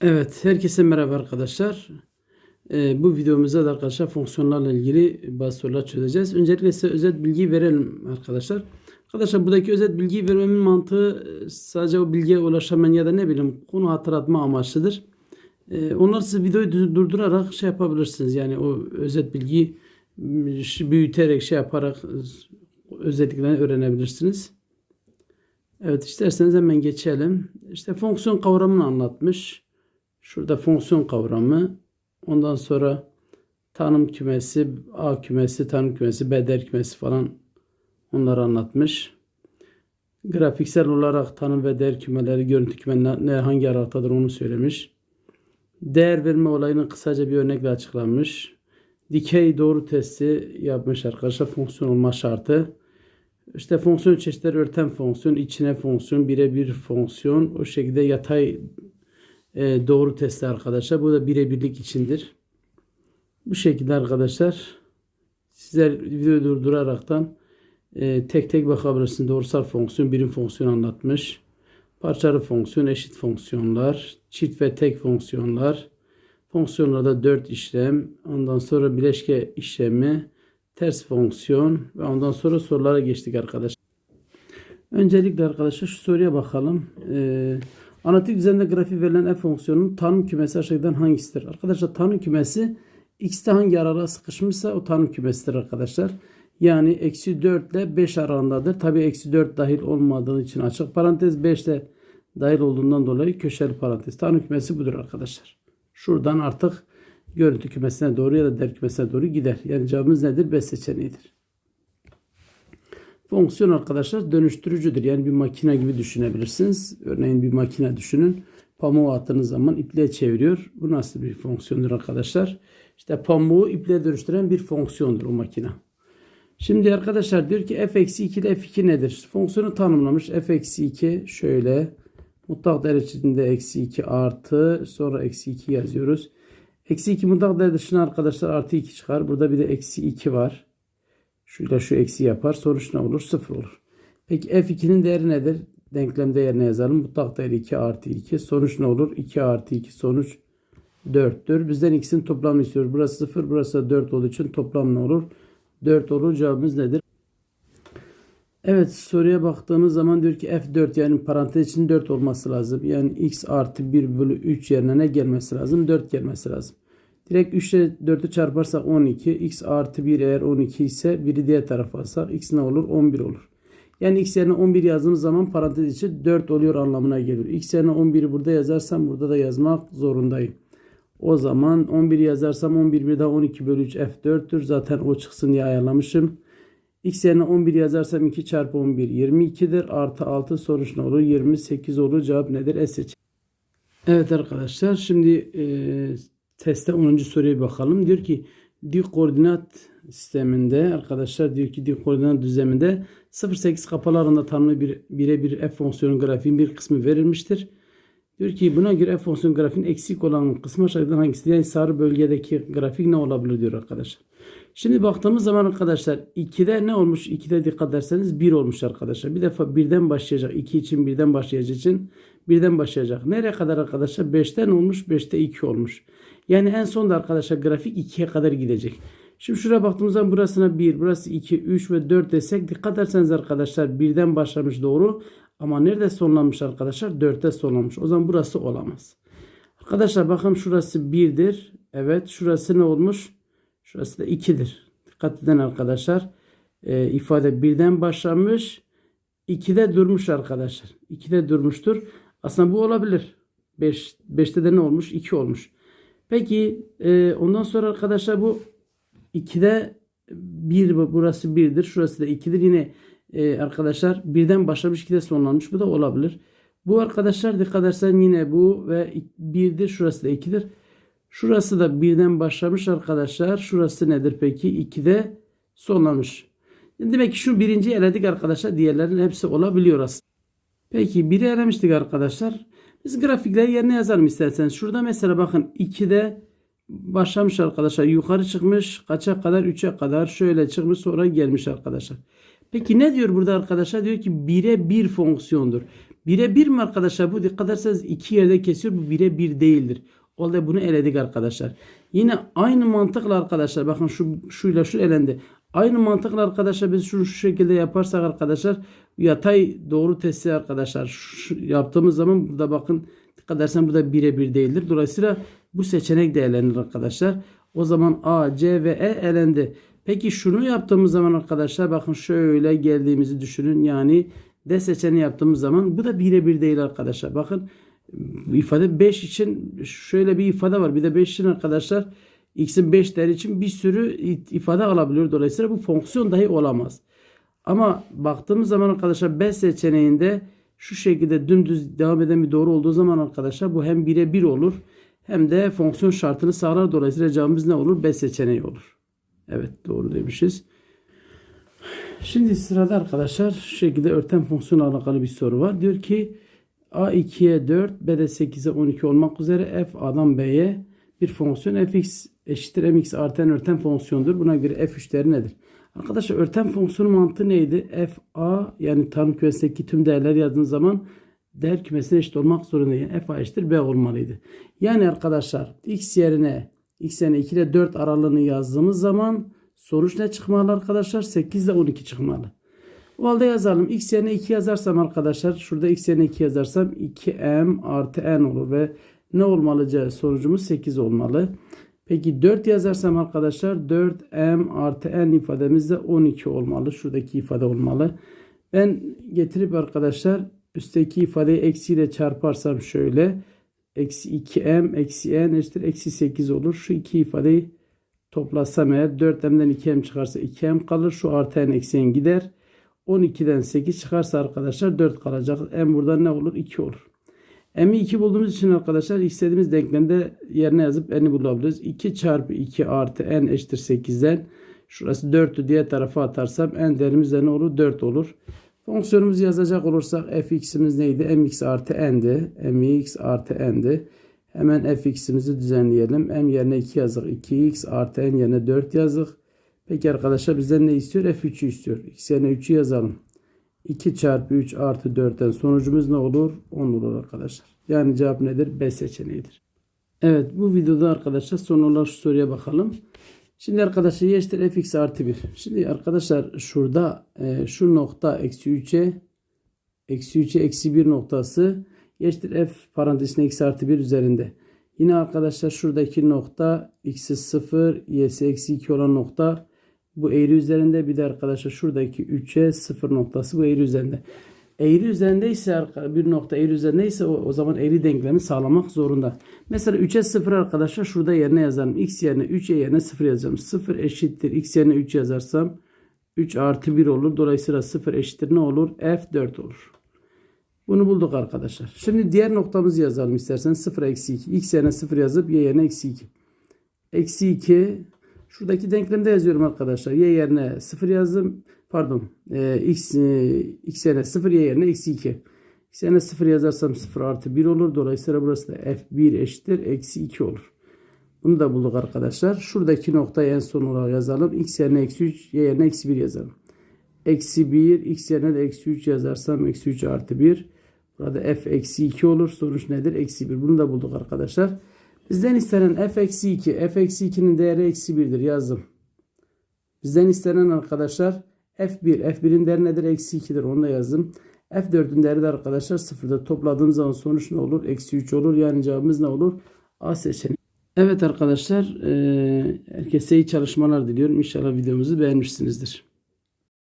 Evet, herkese merhaba arkadaşlar. Ee, bu videomuzda da arkadaşlar fonksiyonlarla ilgili bazı sorular çözeceğiz. Öncelikle size özet bilgi verelim arkadaşlar. Arkadaşlar buradaki özet bilgiyi vermemin mantığı e, sadece o bilgiye ulaşaman ya da ne bileyim konu hatırlatma amaçlıdır. Ee, onlar siz videoyu du- durdurarak şey yapabilirsiniz. Yani o özet bilgiyi büyüterek şey yaparak e, özelliklerini öğrenebilirsiniz. Evet isterseniz hemen geçelim. İşte fonksiyon kavramını anlatmış. Şurada fonksiyon kavramı. Ondan sonra tanım kümesi, A kümesi, tanım kümesi, B değer kümesi falan onları anlatmış. Grafiksel olarak tanım ve değer kümeleri, görüntü kümeleri ne, hangi aralıktadır onu söylemiş. Değer verme olayını kısaca bir örnekle açıklamış. Dikey doğru testi yapmış arkadaşlar. Fonksiyon olma şartı. İşte fonksiyon çeşitleri örten fonksiyon, içine fonksiyon, birebir fonksiyon. O şekilde yatay e, doğru testi arkadaşlar. Bu da birebirlik içindir. Bu şekilde arkadaşlar sizler videoyu durduraraktan e, tek tek bakabilirsiniz. Doğrusal fonksiyon, birim fonksiyon anlatmış. Parçalı fonksiyon, eşit fonksiyonlar, çift ve tek fonksiyonlar. Fonksiyonlarda 4 işlem, ondan sonra bileşke işlemi, ters fonksiyon ve ondan sonra sorulara geçtik arkadaşlar. Öncelikle arkadaşlar şu soruya bakalım. Ee, analitik düzende grafik verilen f fonksiyonunun tanım kümesi aşağıdan hangisidir? Arkadaşlar tanım kümesi x'te hangi aralığa sıkışmışsa o tanım kümesidir arkadaşlar. Yani eksi 4 ile 5 aralığındadır. Tabi eksi 4 dahil olmadığı için açık parantez 5 de dahil olduğundan dolayı köşeli parantez. Tanım kümesi budur arkadaşlar. Şuradan artık görüntü kümesine doğru ya da der kümesine doğru gider. Yani cevabımız nedir? B seçeneğidir. Fonksiyon arkadaşlar dönüştürücüdür. Yani bir makine gibi düşünebilirsiniz. Örneğin bir makine düşünün. Pamuğu attığınız zaman ipliğe çeviriyor. Bu nasıl bir fonksiyondur arkadaşlar? İşte pamuğu ipliğe dönüştüren bir fonksiyondur o makine. Şimdi arkadaşlar diyor ki f eksi 2 ile f2 nedir? Fonksiyonu tanımlamış. f eksi 2 şöyle. Mutlak değer içinde eksi 2 artı sonra eksi 2 yazıyoruz. Eksi 2 mutlak değer dışına arkadaşlar artı 2 çıkar. Burada bir de eksi 2 var. Şuyla şu eksi yapar. Sonuç ne olur? 0 olur. Peki f2'nin değeri nedir? Denklem değerine yazalım. Mutlak değeri 2 artı 2. Sonuç ne olur? 2 artı 2 sonuç 4'tür. Bizden x'in toplamını istiyoruz. Burası 0, burası da 4 olduğu için toplam ne olur? 4 olur. Cevabımız nedir? Evet soruya baktığımız zaman diyor ki f4 yani parantez için 4 olması lazım. Yani x artı 1 bölü 3 yerine ne gelmesi lazım? 4 gelmesi lazım. Direkt 3 ile 4'ü çarparsak 12. x artı 1 eğer 12 ise biri diğer tarafa alsak x ne olur? 11 olur. Yani x yerine 11 yazdığımız zaman parantez içi 4 oluyor anlamına geliyor. x yerine 11'i burada yazarsam burada da yazmak zorundayım. O zaman 11 yazarsam 11 bir daha 12 bölü 3 f4'tür. Zaten o çıksın diye ayarlamışım. X yerine 11 yazarsam 2 çarpı 11 22'dir. Artı 6 sonuç ne olur? 28 olur. Cevap nedir? E seçeneği. Evet arkadaşlar şimdi e, testte 10. soruya bakalım. Diyor ki dik koordinat sisteminde arkadaşlar diyor ki dik koordinat düzleminde 0-8 kapalı arasında tanımlı bir birebir f fonksiyonu grafiğin bir kısmı verilmiştir. Diyor ki buna göre f fonksiyon grafiğin eksik olan kısmı aşağıdan hangisi? Yani sarı bölgedeki grafik ne olabilir diyor arkadaşlar. Şimdi baktığımız zaman arkadaşlar 2'de ne olmuş? 2'de dikkat ederseniz 1 olmuş arkadaşlar. Bir defa birden başlayacak. 2 için birden başlayacak için birden başlayacak. Nereye kadar arkadaşlar? 5'ten olmuş. 5'te 2 olmuş. Yani en sonda arkadaşlar grafik 2'ye kadar gidecek. Şimdi şuraya baktığımız zaman burasına 1, burası 2, 3 ve 4 desek dikkat ederseniz arkadaşlar birden başlamış doğru. Ama nerede sonlanmış arkadaşlar? 4'te sonlanmış. O zaman burası olamaz. Arkadaşlar bakın şurası 1'dir. Evet şurası ne olmuş? Şurası da 2'dir. Dikkat edin arkadaşlar. Ee, ifade birden başlamış. 2'de durmuş arkadaşlar. 2'de durmuştur. Aslında bu olabilir. 5 5'te de ne olmuş? 2 olmuş. Peki e, ondan sonra arkadaşlar bu 2'de 1 burası 1'dir. Şurası da 2'dir. Yine e, arkadaşlar birden başlamış 2'de sonlanmış. Bu da olabilir. Bu arkadaşlar dikkat edersen yine bu ve 1'dir. Şurası da 2'dir. Şurası da birden başlamış arkadaşlar. Şurası nedir peki? 2'de sonlamış. Demek ki şu birinci eledik arkadaşlar. Diğerlerinin hepsi olabiliyor aslında. Peki biri elemiştik arkadaşlar. Biz grafikleri yerine yazalım isterseniz. Şurada mesela bakın 2'de başlamış arkadaşlar. Yukarı çıkmış. Kaça kadar? 3'e kadar. Şöyle çıkmış sonra gelmiş arkadaşlar. Peki ne diyor burada arkadaşlar? Diyor ki 1'e 1 fonksiyondur. 1'e 1 mi arkadaşlar? Bu dikkat ederseniz iki yerde kesiyor. Bu 1'e 1 değildir. O halde bunu eledik arkadaşlar. Yine aynı mantıkla arkadaşlar bakın şu şuyla şu elendi. Aynı mantıkla arkadaşlar biz şunu şu şekilde yaparsak arkadaşlar yatay doğru testi arkadaşlar şu, yaptığımız zaman burada bakın dikkat edersen burada 1'e 1 değildir. Dolayısıyla bu seçenek de elenir arkadaşlar. O zaman A, C ve E elendi. Peki şunu yaptığımız zaman arkadaşlar bakın şöyle geldiğimizi düşünün. Yani D seçeneği yaptığımız zaman bu da 1'e 1 değil arkadaşlar. Bakın ifade 5 için şöyle bir ifade var. Bir de 5 için arkadaşlar x'in 5 değeri için bir sürü ifade alabiliyor. Dolayısıyla bu fonksiyon dahi olamaz. Ama baktığımız zaman arkadaşlar B seçeneğinde şu şekilde dümdüz devam eden bir doğru olduğu zaman arkadaşlar bu hem 1'e 1 olur hem de fonksiyon şartını sağlar. Dolayısıyla cevabımız ne olur? B seçeneği olur. Evet doğru demişiz. Şimdi sırada arkadaşlar şu şekilde örten fonksiyonla alakalı bir soru var. Diyor ki A 2'ye 4, B de 8'e 12 olmak üzere f A'dan B'ye bir fonksiyon fx eşittir mx artan örten fonksiyondur. Buna göre f3 değeri nedir? Arkadaşlar örten fonksiyonu mantığı neydi? f a yani tanım kümesindeki tüm değerler yazdığınız zaman değer kümesine eşit olmak zorunda. Yani f a eşittir b olmalıydı. Yani arkadaşlar x yerine x yerine 2 ile 4 aralığını yazdığımız zaman sonuç ne çıkmalı arkadaşlar? 8 ile 12 çıkmalı. O halde yazalım. X yerine 2 yazarsam arkadaşlar şurada x yerine 2 yazarsam 2m artı n olur ve ne olmalı sonucumuz 8 olmalı. Peki 4 yazarsam arkadaşlar 4m artı n ifademiz de 12 olmalı. Şuradaki ifade olmalı. Ben getirip arkadaşlar üstteki ifadeyi eksiyle çarparsam şöyle eksi 2m eksi n eşittir eksi 8 olur. Şu iki ifadeyi toplasam eğer 4m'den 2m çıkarsa 2m kalır. Şu artı n eksi n gider. 12'den 8 çıkarsa arkadaşlar 4 kalacak. M burada ne olur? 2 olur. M'i 2 bulduğumuz için arkadaşlar istediğimiz denklemde yerine yazıp N'i bulabiliriz. 2 çarpı 2 artı N eşittir 8'den. Şurası 4'tü diğer tarafa atarsam N değerimiz de ne olur? 4 olur. Fonksiyonumuzu yazacak olursak fx'imiz neydi? mx artı n'di. mx artı n'di. Hemen fx'imizi düzenleyelim. m yerine 2 yazdık. 2x artı n yerine 4 yazdık. Peki arkadaşlar bizden ne istiyor? F3'ü istiyor. X yerine 3'ü yazalım. 2 çarpı 3 artı 4'ten sonucumuz ne olur? 10 olur arkadaşlar. Yani cevap nedir? B seçeneğidir. Evet bu videoda arkadaşlar son olarak şu soruya bakalım. Şimdi arkadaşlar y eşittir fx artı 1. Şimdi arkadaşlar şurada e, şu nokta eksi 3'e eksi 3'e eksi 1 noktası y eşittir f parantezine x artı 1 üzerinde. Yine arkadaşlar şuradaki nokta x'i 0 y'si eksi 2 olan nokta bu eğri üzerinde bir de arkadaşlar şuradaki 3'e 0 noktası bu eğri üzerinde. Eğri üzerindeyse bir nokta eğri üzerindeyse o, o zaman eğri denklemi sağlamak zorunda. Mesela 3'e 0 arkadaşlar şurada yerine yazalım. X yerine 3'e yerine 0 yazacağım. 0 eşittir. X yerine 3 yazarsam 3 artı 1 olur. Dolayısıyla 0 eşittir ne olur? F4 olur. Bunu bulduk arkadaşlar. Şimdi diğer noktamızı yazalım istersen 0 eksi 2. X yerine 0 yazıp Y yerine eksi 2. Eksi 2 Şuradaki denklemde yazıyorum arkadaşlar. Y yerine 0 yazdım. Pardon. E, x, e, x yerine 0 y yerine eksi 2. X yerine 0 yazarsam 0 artı 1 olur. Dolayısıyla burası da f1 eşittir. Eksi 2 olur. Bunu da bulduk arkadaşlar. Şuradaki noktayı en son olarak yazalım. X yerine eksi 3. Y yerine eksi 1 yazalım. Eksi 1. X yerine de eksi 3 yazarsam eksi 3 artı 1. Burada f eksi 2 olur. Sonuç nedir? Eksi 1. Bunu da bulduk arkadaşlar. Bizden istenen f eksi 2. f eksi 2'nin değeri eksi 1'dir. Yazdım. Bizden istenen arkadaşlar f1. f1'in değeri nedir? Eksi 2'dir. Onu da yazdım. f4'ün değeri de arkadaşlar 0'da topladığım zaman sonuç ne olur? Eksi 3 olur. Yani cevabımız ne olur? A seçeneği. Evet arkadaşlar. Herkese iyi çalışmalar diliyorum. İnşallah videomuzu beğenmişsinizdir.